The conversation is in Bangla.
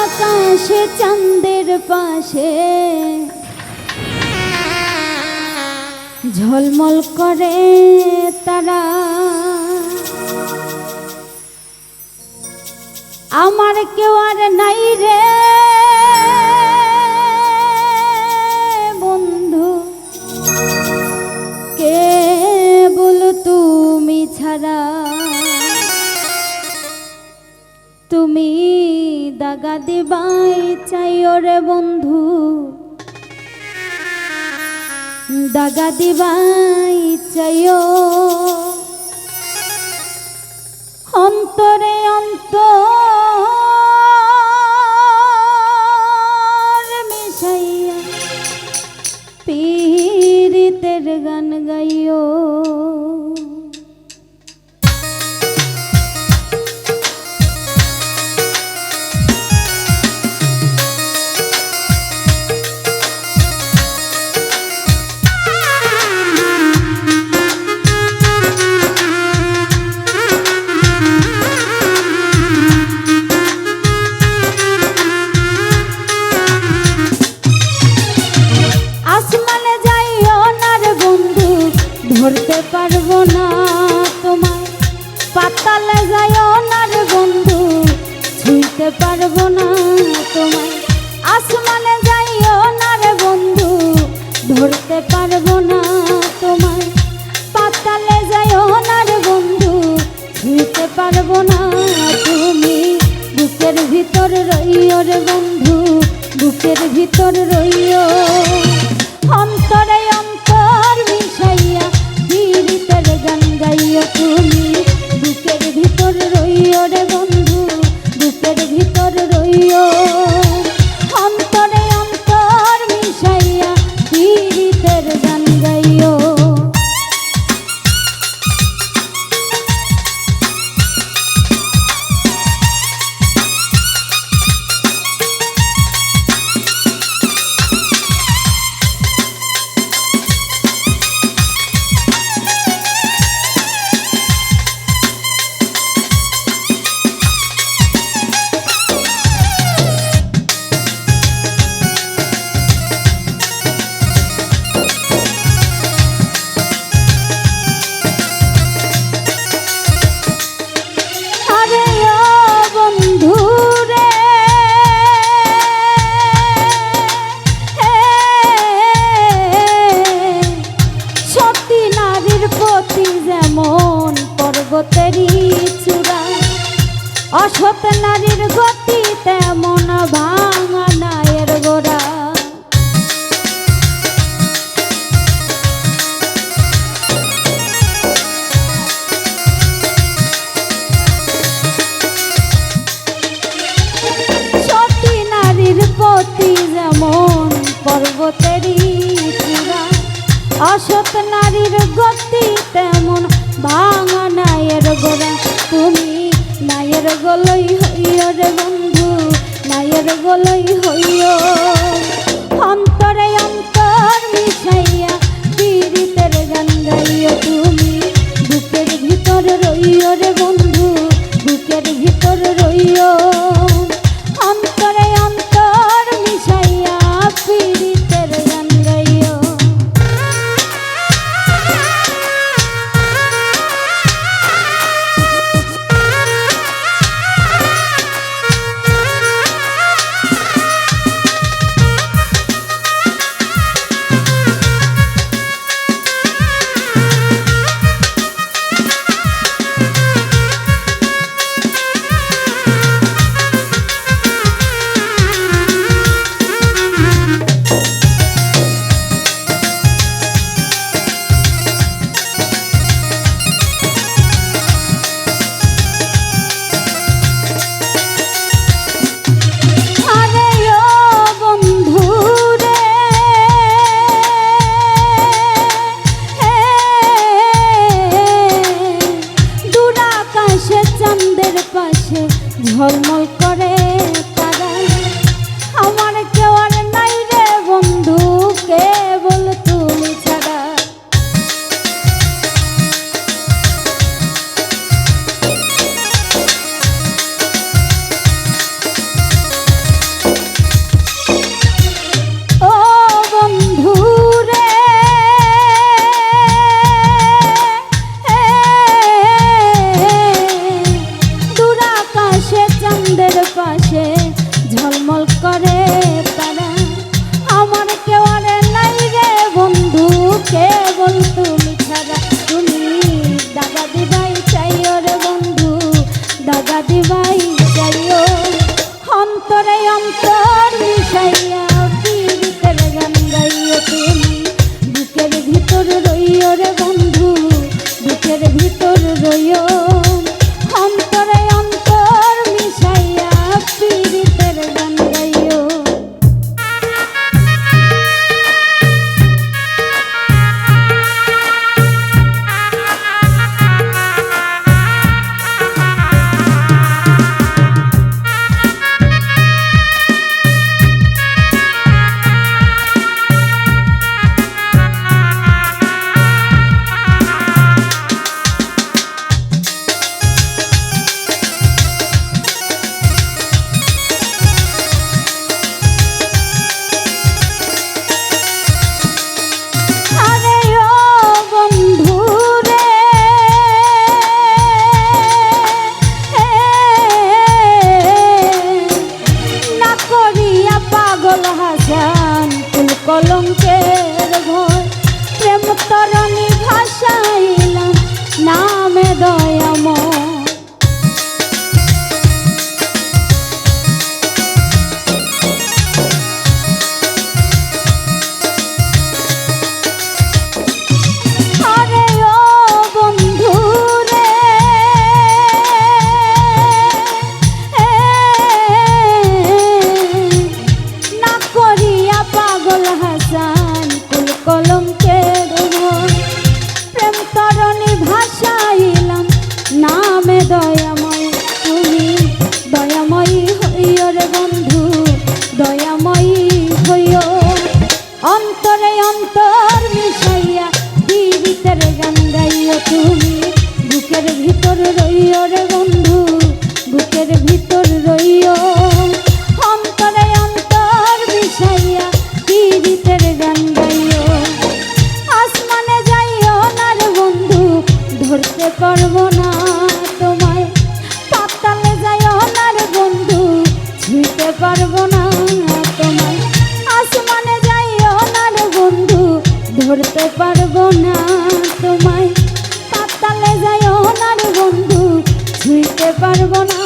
দুরাকাশে চাঁদের পাশে। ঝলমল করে তারা। আমার কেউ আর নাই রে। দাগা দিবাই চাইও। অন্তরে অন্ত মিশাইয়া পীড়িতের গান গাইও। ভিতর রইয় রে বন্ধু বুকের ভিতর রইয় অন্তরে অসৎ নারীর গতি তেমন ভাঙা নায়ের গোড়া। সতী নারীর প্রতি যেমন পর্বতেরই চূড়া, অসৎ নারীর গতি তেমন ভাঙা নায়ের গোড়া তুমি মায়ের গলই হইয় রে বন্ধু, মায়ের গলই হইয় অন্তরে অন্তর মিশাইয়া পীড়িতের গান গাইয় তুমি, বুকের ভিতর রইয় রে বন্ধু, বুকের ভিতর রইও। ঝলমল ভুলতে পারব না তোমায়। পাতালে যাই ওনার বন্ধু ছুঁতে পারব না